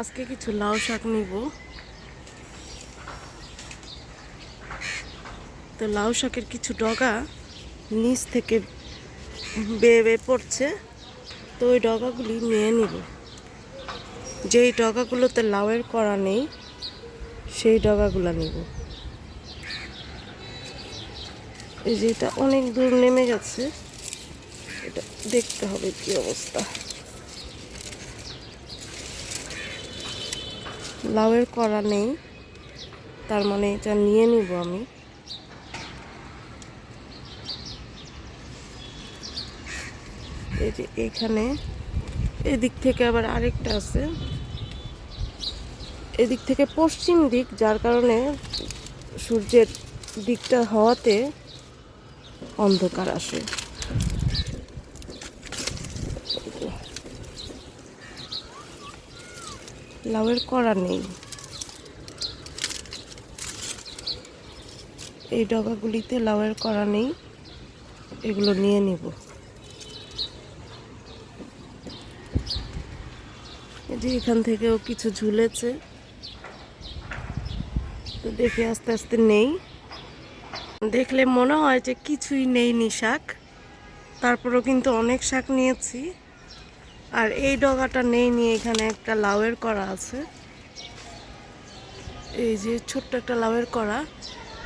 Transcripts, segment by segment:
আজকে কিছু লাউ শাক নিব। তো লাউ শাকের কিছু ডগা নিচ থেকে বেয়ে বেয়ে পড়ছে। তো ওই ডগাগুলি নিয়ে নিব। যেই ডগাগুলোতে লাউয়ের করা নেই, সেই ডগাগুলো নিব। এই যে এটা অনেক দূর নেমে গেছে। এটা দেখতে হবে কি অবস্থা। লাউয়ের করা নেই, তার মানে এটা নিয়ে নিব আমি। এই যে এখানে, এদিক থেকে আবার আরেকটা আছে। এদিক থেকে পশ্চিম দিক, যার কারণে সূর্যের দিকটা হওয়াতে অন্ধকার আসে। লাউয়ের করা নেই। এই ডগাগুলিতে লাউয়ের করা নেই, এগুলো নিয়ে নিব। যে এখান থেকেও কিছু ঝুলেছে। তো দেখি আস্তে আস্তে নেই। দেখলে মনে হয় যে কিছুই নেই নি শাক। তারপরেও কিন্তু অনেক শাক নিয়েছি। আর এই ডগাটা নেই, নিয়ে এখানে একটা লাউয়ের করা আছে। এই যে ছোট্ট একটা লাউয়ের করা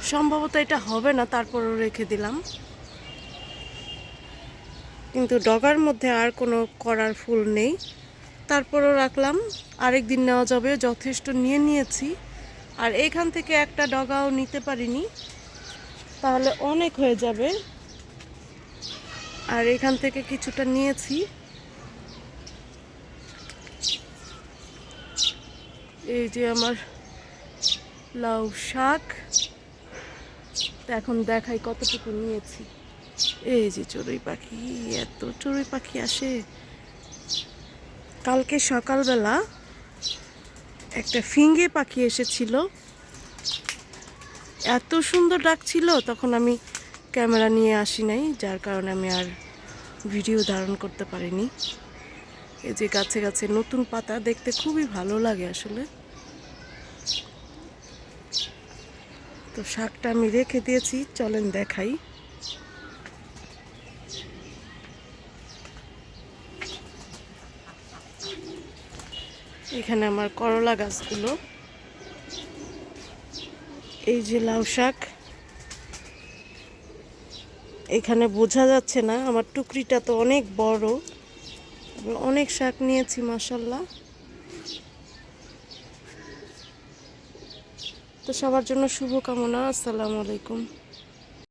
সম্ভবত এটা হবে না, তারপরও রেখে দিলাম। কিন্তু ডগার মধ্যে আর কোনো করার ফুল নেই। তারপরও রাখলাম। আরেক দিন নেওয়া যাবে, যথেষ্ট নিয়ে নিয়েছি। আর এখান থেকে একটা ডগাও নিতে পারিনি। তাহলে অনেক হয়ে যাবে। আর এখান থেকে কিছুটা নিয়েছি। এই যে আমার লাউ শাক। এখন দেখাই কতটুকু নিয়েছি। এই যে চড়ুই পাখি, এত চড়ুই পাখি আসে। কালকে সকালবেলা একটা ফিঙ্গে পাখি এসেছিল। এত সুন্দর ডাকছিল তখন আমি ক্যামেরা নিয়ে আসি নাই, যার কারণে আমি আর ভিডিও ধারণ করতে পারিনি। এই যে গাছে গাছে নতুন পাতা দেখতে খুবই ভালো লাগে আসলে। তো শাকটা আমি রেখে দিয়েছি, চলেন দেখাই। এখানে আমার করলা গাছগুলো। এই যে লাউ শাক। এখানে বোঝা যাচ্ছে না, আমার টুকরিটা তো অনেক বড়। অনেক শাক নিয়েছি মাসাল্লাহ তো সবার জন্য শুভকামনা আসসালামু আলাইকুম।